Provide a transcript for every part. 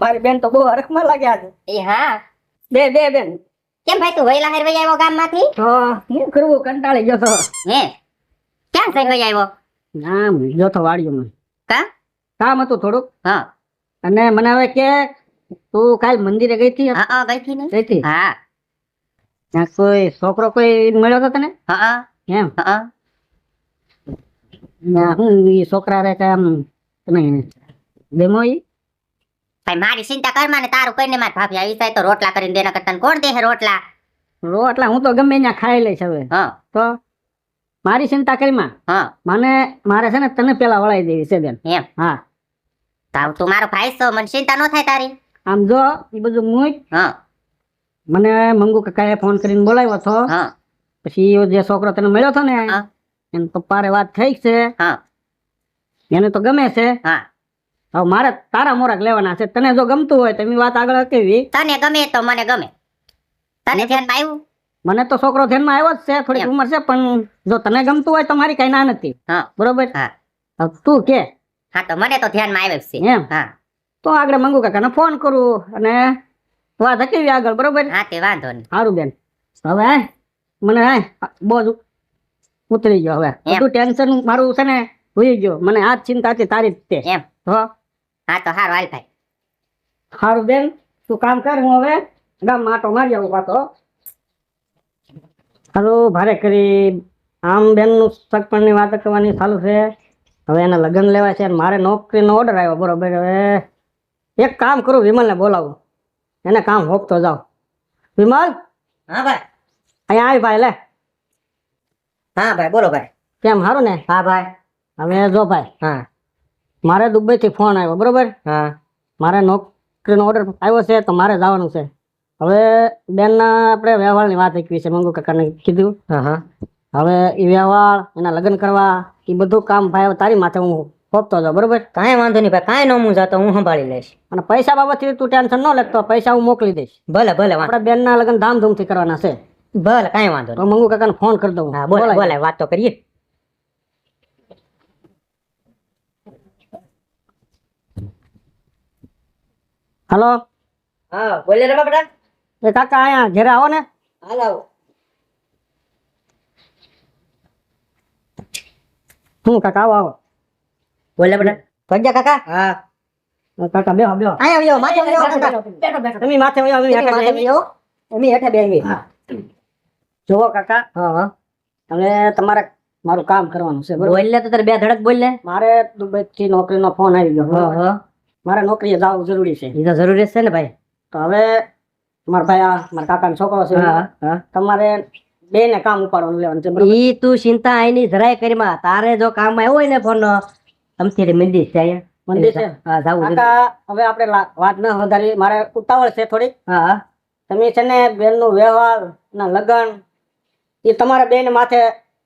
મારી બેન તો બહુ હરખમાં લાગ્યા છે. એ હા? બે બે બેન. કેમ ભાઈ તું વહેલા હેર આવ્યો ગામમાંથી? તો શું કરવું કંટાળી ગયો તો. હે? ક્યાં થઈ આવ્યો? આમ ગયો તો વાડીઓમાં કા? કામ હતું થોડુંક. હા. અને મને હવે કે તું કાલ મંદિરે ગઈ હતી? હા ગઈ ને. ગઈ હતી? હા. કોઈ છોકરો કોઈ મળ્યો હતો તને? હા એમ? હા. હું એ છોકરા રે કે આમ તમે ડેમો ઈ? ભાઈ મારી ચિંતા કર માને તારું કઈને માર ભાભી આવી થાય તો રોટલા કરીને દેના કરતા ને કોણ દે રોટલા? રોટલા હું તો ગમે ત્યાં ખાઈ લઈશ હવે. હા. તો મારી ચિંતા કરી માં. હા. મને મારે છે ને તને પેલા વળાઈ દેવી છે બેન. એમ? હા. તાવ તું મારો ભાઈ છો મને ચિંતા ન થાય તારી. આમ જો એ બધું મુઈ હા. મને મંગુ કાકાએ ફોન કરીને બોલાવ્યો હતો. હા. પછી એ જે છોકરો તને મળ્યો હતો ને એને પપ્પારે વાત થઈ છે. હા. એને તો ગમે છે. હા. હવે મારે તારા મોરક લેવાના છે. તને જો ગમતું હોય તો વાત આગળ કેવી તને ગમે તો મને ગમે. તને ધ્યાનમાં આવ્યું? મને તો છોકરો ધ્યાનમાં આવ્યો જ છે. થોડી ઉંમર છે પણ જો તને ગમતું હોય તો મારી કઈ ના નથી. હા. બરોબર? હા. તું કે. હા તો મને તો ધ્યાનમાં આવ્યો છે. એમ. હા. તો આગળ મંગુ કાકાને ફોન કરું અને વાત હકેવી આગળ. બરોબર? હા તે વાંધો નહીં. સારું બેન. હવે મને હે બોજ ઉતરી ગયો હવે. બધું ટેન્શન મારું છે ને ભૂલી ગયો. મને આ ચિંતા હતી તારી જ તે. એમ. તો હા તો હારું હાલ ભાઈ. સારું બેન તું કામ કર હું હવે ગામ માટો મારી આવું પાછો હારું ભારે કરી. આમ બેનનું સગપણની વાત કરવાની ચાલુ છે. હવે એના લગ્ન લેવા છે અને મારે નોકરીનો ઓર્ડર આવ્યો બરોબર? હવે એક કામ કરું વિમલને બોલાવું. એને કામ હોપતો જાવ. વિમલ? હા ભાઈ. અહીંયા આવી ભાઈ લે. હા ભાઈ બોલો ભાઈ. કેમ સારું ને? હા ભાઈ. હવે જો ભાઈ હા. મારે દુબઈથી ફોન આવ્યો બરોબર? હા. મારે નોકરીનો ઓર્ડર આવ્યો છે તો મારે જવાનું છે. હવે બેનના આપણે વ્યવહારની વાત એકવી છે મંગુ કાકાને કીધું. હા હા. હવે એ વ્યવહાર એના લગ્ન કરવા એ બધું કામ ભાઈ તારી માથે હું સોંપતો જાઉં બરોબર? કાંઈ વાંધો નહીં ભાઈ કાંઈ ન હું જાતો હું સંભાળી લઈશ. અને પૈસા બાબતથી તું ટેન્શન ન લેતો પૈસા હું મોકલી દઈશ. ભલે ભલે આપણે બેનના લગ્ન ધામધૂમથી કરવાના છે. ભલે કાંઈ વાંધો નહીં. મંગુ કાકાને ફોન કરી દઉં. હા બોલે બોલાય. બોલે વાત તો કરીએ. હાલો? હા બોલે રે બાપડા. એ કાકા આયા ઘરે આવો ને. હાલ આવો. હું કાકા આવો આવો. બોલે બેટા ભગ્યા કાકા? હા. કાકા બેહો બેહો. આયા આવ્યો માથે આવ્યો કાકા. બેઠો બેઠો. તમે માથે આવ્યો અમે બેહી. હેઠે બેહી. જુઓ કાકા. હા હવે તમારે મારું કામ કરવાનું છે બરોબર? બોલ લે તો તારે બે ધડક બોલ લે. મારે દુબઈ થી નોકરીનો ફોન આવી ગયો હા મારે નોકરીએ જવું જરૂરી છે. એ તો જરૂરી છે ને ભાઈ. તો હવે મારા ભાઈ આ મારા કાકાનો છોકરો છે. તમારે બે ને કામ ઉપાડવાનું લેવાનું છે એ ઈ તું ચિંતા આઈની જરાય કરીમાં તારે જો કામ આવ્યો હોય ને ફોન તમથી મંદિર છે અહીંયા. મંદિર છે? હા જાવું હવે આપણે વાત ન વધારી. મારે ઉતાવળ છે થોડીક. હા તમે છે ને બેનનું વ્યવહાર ના લગન એ તમારા બેન માથે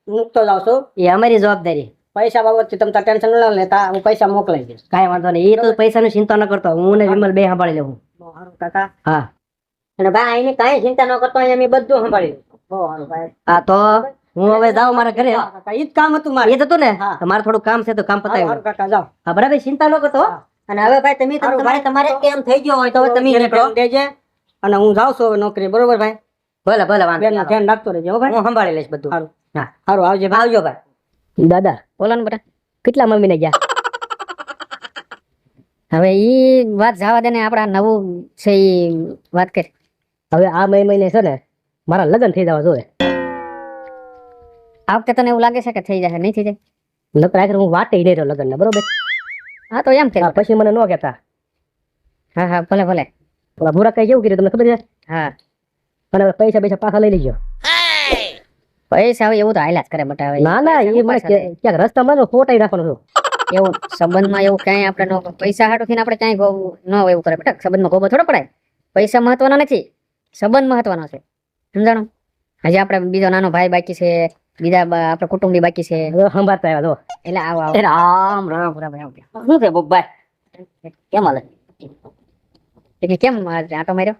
મૂકતો જાવ છું. એ અમારી જવાબદારી. પૈસા બાબતથી તમે ટેન્શન ન લેતા હું પૈસા મોકલાઈ દઈશ. કાંઈ વાંધો નહીં. એ તો પૈસાની ચિંતા ન કરતો. હું ને વિમલ બે સંભાળી લેવું સારું કાકા. હા. અને ભાઈ એની કાંઈ ચિંતા ન કરતો અમે બધું સંભાળી બહુ સારું ભાઈ. હા તો હું હવે જાઉં મારા ઘરે. ઈ જ કામ હતું મારે. એ હતું ને? હા. તમારે થોડું કામ છે તો કામ પતાવી કાકા જાઓ. હા બરાબર ચિંતા ન કરતો અને હવે ભાઈ તમે તમારે. તમારે કેમ થઈ ગયો હોય તો હવે તમે દેજે અને હું જાઉં છું હવે નોકરી. બરોબર ભાઈ? ભલે ભલે વાંધો નહીં. ધ્યાન રાખતો રહેજો હો ભાઈ. હું સંભાળી લઈશ બધું. સારું હા. સારું આવજે ભાઈ. આવજો ભાઈ. દાદા બોલો ને બેટા કેટલા મમ્મી ને ગયા? હવે ઈ વાત જવા દે ને આપડા નવું છે ઈ વાત કર. હવે આ મે મહિને છે ને મારા લગ્ન થઈ જવા જોઈએ. આ વખતે તને એવું લાગે છે કે થઈ જશે? નહીં થઈ જાય? નકર આખરે હું વાટે નહીં રહ્યો લગ્ન ને બરોબર? હા તો એમ કે પછી મને ન કહેતા. હા હા ભલે ભલે. ઓલા ભૂરા કઈ કેવું કર્યું તમને ખબર છે? હા. અને હવે પૈસા પૈસા પાછા લઈ લેજો. પૈસા હવે એવું તો હાલ્યા જ કરે બટા હવે. ના ના એ મને ક્યાંક રસ્તામાં ફોટાઈ રાખવાનો છું. એવું સંબંધમાં એવું ક્યાંય આપણે પૈસા હાટો થઈને આપણે ક્યાંય ન એવું કરે બેટા. સંબંધમાં ગોબો થોડો પડાય. પૈસા મહત્વના નથી. સંબંધ મહત્વનો છે. સમજાણો? હજી આપણે બીજો નાનો ભાઈ બાકી છે બીજા આપડે આપણા કુટુંબી બાકી છે. સંભાળતા આવ્યા જો. એટલે આવો આવો. રામ રામ રામ રામ. શું છે બોબાઈ કેમ હાલે? કેમ આટો માર્યો?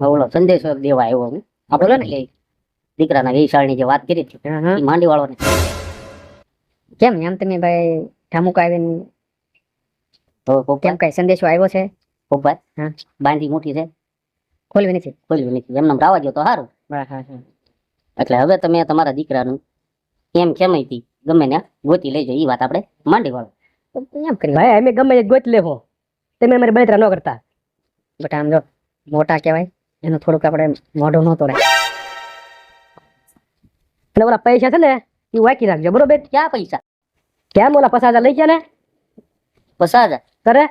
ઓલો સંદેશો દેવા આવ્યો હું. આ ને દીકરાના વિશાળની જે વાત કરી હતી માંડી વાળો ને કેમ એમ તમે ભાઈ ઠામુક આવીને તો કેમ કઈ સંદેશો આવ્યો છે? પોપટ હા. બાંધી મોટી છે? ખોલવી નથી? ખોલવી નથી. એમને રાવા ગયો તો સારું. એટલે હવે તમે તમારા દીકરાનું કેમ કેમ હતી ગમે ને ગોતી લઈ જાય એ વાત આપણે માંડી વાળો એમ કરી. ભાઈ અમે ગમે ગોતી ગોત લેવો. તમે અમારે બળતરા ન કરતા. બટ આમ જો મોટા કહેવાય. એનું થોડુંક આપણે મોઢો નતો રહે એટલે ઓલા પૈસા છે ને એ વાંકી રાખજો. બરોબર? ક્યાં પૈસા? કેમ ઓલા પચાસ લઈ ગયા ને? પસાર કરે?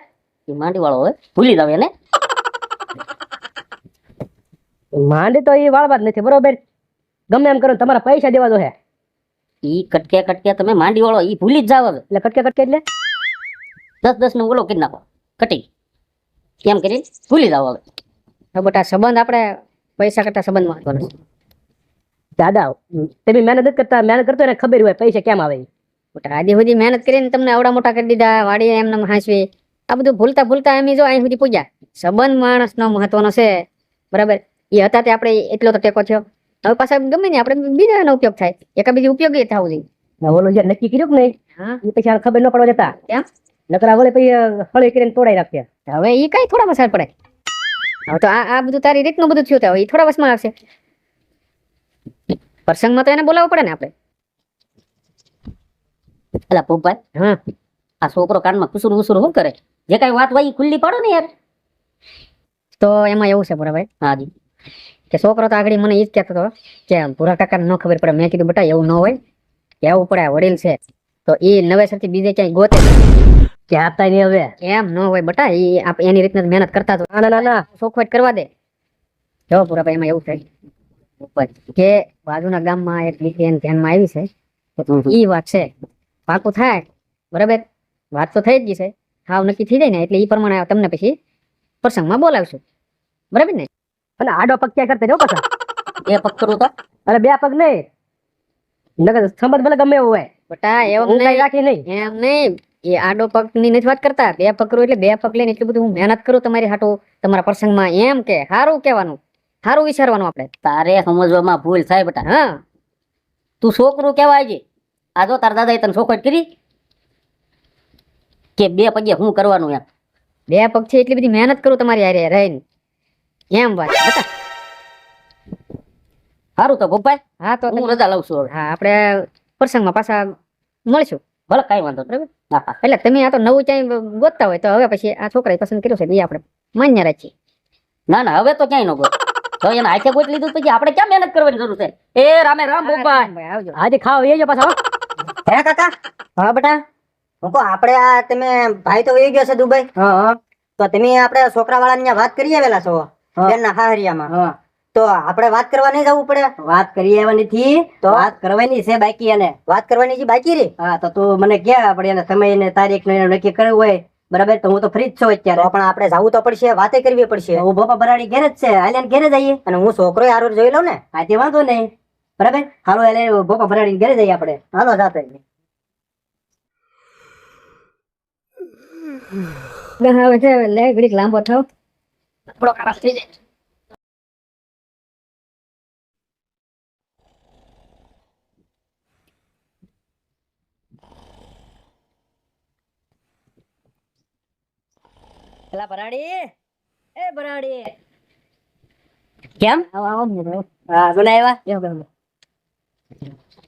એ માંડી વાળો હવે ભૂલી જાવ એને. માંડી તો એ વાળવા જ નથી બરોબર? ગમે એમ કરો તમારા પૈસા દેવા દો હે. ઈ કટકે કટકે તમે માંડી વાળો ઈ ભૂલી જ જાવ હવે. એટલે કટકે કટકે એટલે? દસ દસનું ઓલો કરી નાખો. કટી. કેમ કરી ભૂલી જાવ હવે. બટા સંબંધ આપણે પૈસા કરતા સંબંધ છે દાદા તમે મહેનત કરતા મહેનત કરતો એને ખબર હોય પૈસા કેમ આવે? ઈ. આજે સુધી મહેનત કરીને તમને આવડા મોટા કરી દીધા વાડી એમને હાંસવી. આ બધું ભૂલતા ભૂલતા એમ જો અહીં સુધી પૂજ્યા. સંબંધ માણસનો મહત્વનો છે. બરાબર? એ હતા તે આપણે એટલો તો ટેકો થયો. હવે પાછા ગમે ને આપણે બીજાનો ઉપયોગ થાય. એકા બીજી ઉપયોગી થવું જોઈએ. ઓલું જે નક્કી કર્યું કે નહીં? એ પછી ખબર ન પડવા જતા? નકરા વળે પછી હળી કરીને તોડાઈ રાખ્યા હવે એ કઈ થોડા વસાર પડે. હવે તો આ આ બધું તારી રીતનું બધું થયું હોય એ થોડા વર્ષમાં આવશે. પ્રસંગમાં તો એને બોલાવવો પડે ને આપણે. હા. આ છોકરો કાનમાં કુસુર કુસુર શું કરે? જે કઈ વાત હોય ખુલ્લી પાડો ને યાર. તો એમાં એવું છે બરાબર હાજી. કે છોકરો તો આગળ મને એ જ કહેતો હતો કે ભૂરા કાકાને ન ખબર પડે. મેં કીધું બેટા એવું ન હોય કહેવું પડે વડીલ છે. તો એ નવેસરથી બીજે ક્યાંય ગોતે. કહેતા નહીં હવે. એમ ન હોય બટા એ આપ એની રીતના મહેનત કરતા તો ના ના ના ચોખવટ કરવા દે. જો પૂરાભાઈ એમાં એવું થાય. કે બાજુના ગામમાં એક દીકરી એને ધ્યાનમાં આવી છે એ વાત છે. પાકું થાય બરાબર? વાત તો થઈ જ ગઈ છે. હાવ નક્કી થઈ જાય ને એટલે એ પ્રમાણે તમને પછી પ્રસંગમાં બોલાવશું. બરાબર ને? અને આડો પગ ક્યાં કરતા જો પાછા. બે પગ કરું તો? અરે બે પગ નહીં. લગન સંબંધ ભલે ગમે એવું હોય. બટા એવું રાખી નહીં. એમ નહીં. એ આડો પગની નથી વાત કરતા. બે પગ એટલે બે પગ લઈને એટલું બધું હું મહેનત કરું તમારી હાટો તમારા પ્રસંગમાં એમ કે સારું કહેવાનું સારું વિચારવાનું આપણે. તારે સમજવામાં ભૂલ થાય બેટા. હા. તું છોકરું કેવાય છે આ જો તારા દાદાએ તને ચોખવટ કરી કે બે પગે હું કરવાનું એમ. બે પગ છે એટલી બધી મહેનત કરું તમારી હારે રહીને. એમ વાત. બતા સારું તો ગોપાલ હા તો હું રજા લઉં છું હા આપણે પ્રસંગમાં પાછા મળશું. ભલે કઈ વાંધો બરાબર? એટલે તમે આ તો નવું ક્યાંય ગોતતા હોય તો હવે પછી આ છોકરાએ પસંદ કર્યું છે એ આપણે માન્ય રાખીએ. ના ના હવે તો ક્યાંય ન ગો તો એને હાથે ગોત લીધું પછી આપણે ક્યાં મહેનત કરવાની જરૂર છે? એ રામે રામ ગોપાલ આવજો. આજે ખાવ એ જો પાછા હે. કાકા? હા બેટા? હું કહું આપણે આ તમે ભાઈ તો વહી ગયો છે દુબઈ. હા હા. તો તમે આપણે છોકરા વાળાની વાત કરી આવેલા છો? હા. માં હાહરિયામાં. હા. તો આપણે વાત કરવા નહીં જવું પડે. વાત કરી આવવાની થી તો? વાત કરવાની છે બાકી એને. વાત કરવાની જે બાકી રહી હા તો તું મને કે આપણે એને સમય ને તારીખ ને નક્કી કરવું હોય. બરાબર? તો હું તો ફ્રી જ છું અત્યારે. પણ આપણે જવું તો પડશે વાતે કરવી પડશે. હું બાપા બરાડી ઘેર જ છે. આલિયાન ઘેરે જઈએ. અને હું છોકરો હારો જોઈ લઉં ને. હા તે વાંધો નહીં. બરાબર? હાલો એટલે ભોપા બરાડી ઘેરે જઈએ આપણે. હાલો સાથે હવે છે લે ઘડીક લાંબો થાવ આપણો ખરાબ થઈ જાય. પેલા બરાડી એ બરાડી કેમ.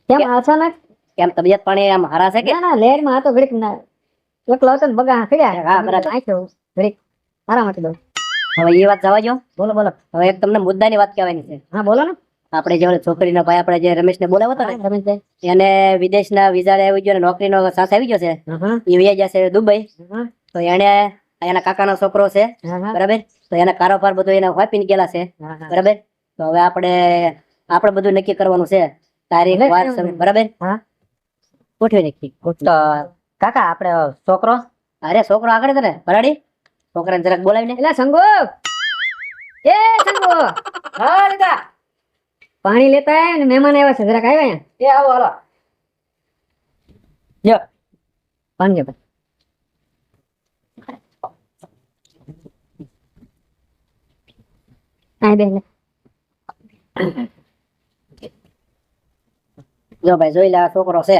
કેમ અચાનક? કેમ તબિયત પાણી આમ હારા છે કે? ના ના લેરમાં તો ઘડીક ના. એકલો હતો ને બગા ખડ્યા હા, બરાબર. નાખ્યો ઘડીક. આરામ દો હવે એ વાત જવા જો બોલો બોલો. હવે એક તમને મુદ્દાની વાત કહેવાની છે. હા બોલો ને. આપણે જે છોકરીનો ભાઈ આપણે જે રમેશને ને હતો ને રમેશભાઈ. એને વિદેશના વિઝા આવી ગયો ને નોકરીનો સાથ આવી ગયો છે. એ વયા જશે દુબઈ. તો એને એના કાકાનો છોકરો છે બરાબર? તો એના કારોબાર બધું એને વાપીને ગયેલા છે બરાબર? તો હવે આપણે આપણે બધું નક્કી કરવાનું છે. તારીખ વાર બરાબર? ગોઠવી નાખી તો કાકા આપણે છોકરો? અરે છોકરો આગળ તને ભરાડી છોકરાને જરાક બોલાવીને. એટલે સંગો! એ સંગો! હા લીધા. પાણી લેતા ને મહેમાન આવ્યા છે. જરાક આવ્યા. એ આવો હાલો. પાણી. આ બે લે. જો ભાઈ જોઈ લે છોકરો છે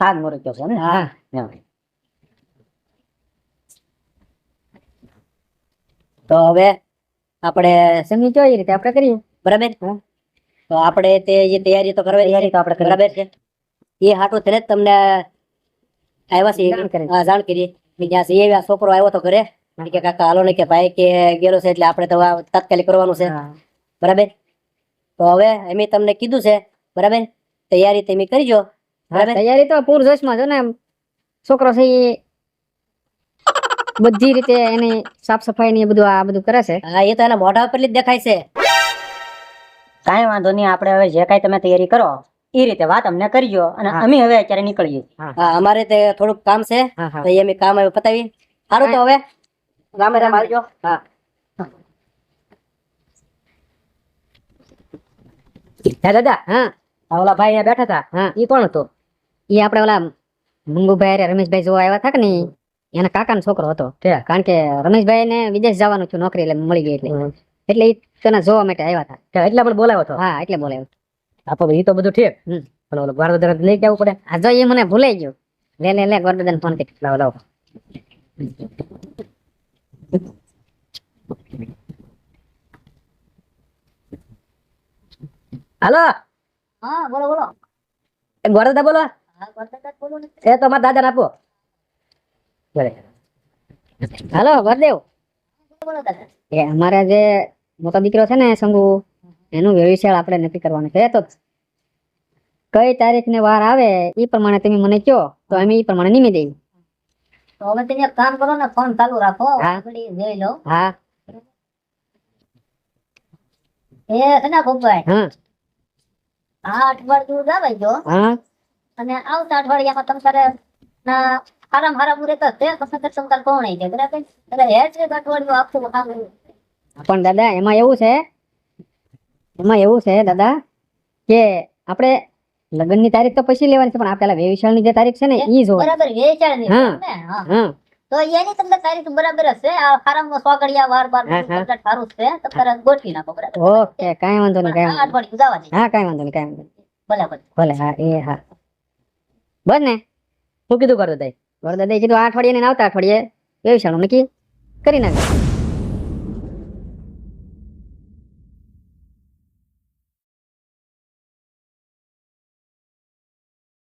સાગ મોરક્યો છે ને હા. તો હવે આપણે સમજી જો એ રીતે આપણે કરીએ બરાબર તો આપણે તે જે તૈયારી તો કરવા તૈયારી તો આપણે બરાબર છે એ હાટું તેને જ તમને આવ્યા છે જાણ કરી. હા, કે જ્યાં છે એ છોકરો આવ્યો તો ઘરે મને કે કાકા હાલો ને કે ભાઈ કે ગયેલો છે એટલે આપણે તો તાત્કાલિક કરવાનું છે. હા. બરાબર? તો હવે એમ તમને કીધું છે બરાબર? તૈયારી તમે કરજો બરાબર? તૈયારી તો પૂર જોશમાં જો ને છોકરો છે એ બધી રીતે એની સાફ સફાઈ ને બધું આ બધું કરે છે. હા એ તો એના મોઢા ઉપર જ દેખાય છે. કાંઈ વાંધો નહીં આપણે હવે જે કાંઈ તમે તૈયારી કરો એ રીતે વાત અમને કરજો અને અમે હવે અત્યારે નીકળીએ. હા. અમારે તે થોડુંક કામ છે તો એ અમે કામ હવે પતાવી સારું તો હવે. રામે રામ આવજો હા દાદા હા. ઓલા ભાઈ અહીંયા બેઠા હતા. હા ઈ કોણ હતો? એ આપણે ઓલા મંગુભાઈ રમેશભાઈ જોવા આવ્યા હતા કે એના કાકાનો છોકરો હતો. કારણ કે રમેશભાઈ ને વિદેશ જવાનું છું નોકરી એટલે મળી ગઈ એટલે. એટલે એ તને જોવા માટે આવ્યા હતા. એટલે પણ બોલાવ્યો હતો? હા એટલે બોલાવ્યો આપો એ તો બધું ઠીક. પણ ઓલો લઈ જવું પડે? હા જો એ મને ભૂલાઈ ગયું. લે લે લે ગોરદાદા ફોન કરી. લાવો લાવો. હાલો? હા બોલો બોલો. ગોરદા બોલો. હા વરસાદ બોલો એ તો મારા આપો. હાલો બોલો દાદા. એ અમારા જે મોટો દીકરો છે ને શંભુ એનું વ્યવસાય આપણે નક્કી કરવાનું છે. તો કઈ તારીખ ને વાર આવે એ પ્રમાણે તમે મને કહો તો અમે એ પ્રમાણે નિમી દઈએ. તો હવે તમે એક કામ કરો ને ફોન ચાલુ રાખો. જોઈ લો. હા. એ છે ને હા અઠવાડિયું જાવે જો હા. અને આવતા અઠવાડિયામાં તમે તારે ના હારામ હારામ રહેતા તે પછી તમ તાર કોણ આવી જાય બરાબર? એટલે અઠવાડિયું આખું કામ પણ દાદા એમાં એવું છે એમાં એવું છે દાદા કે આપણે લગ્નની તારીખ તો પછી લેવાની છે પણ આ પેલા વેવિશાળની જે તારીખ છે ને ઈ જો બરાબર વેચાણની? હા. હા. હા તો એની તમને તારીખ બરાબર હશે. આ હારામાં સોગડિયા વાર બાર હા, હા. સારું છે. તો તારે ગોઠવી નાખો બરાબર. ઓકે કાઈ વાંધો નહીં કાઈ વાંધો નહીં જવા દે હા કાઈ વાંધો નહીં કાઈ વાંધો નહીં. બરાબર ભલે. હા એ હા. બસ ને શું કીધું કરો દાદા દાદાએ કીધું આ અઠવાડિયે ને આવતા અઠવાડિયે? વ્યવસાયનું નક્કી કરી નાખે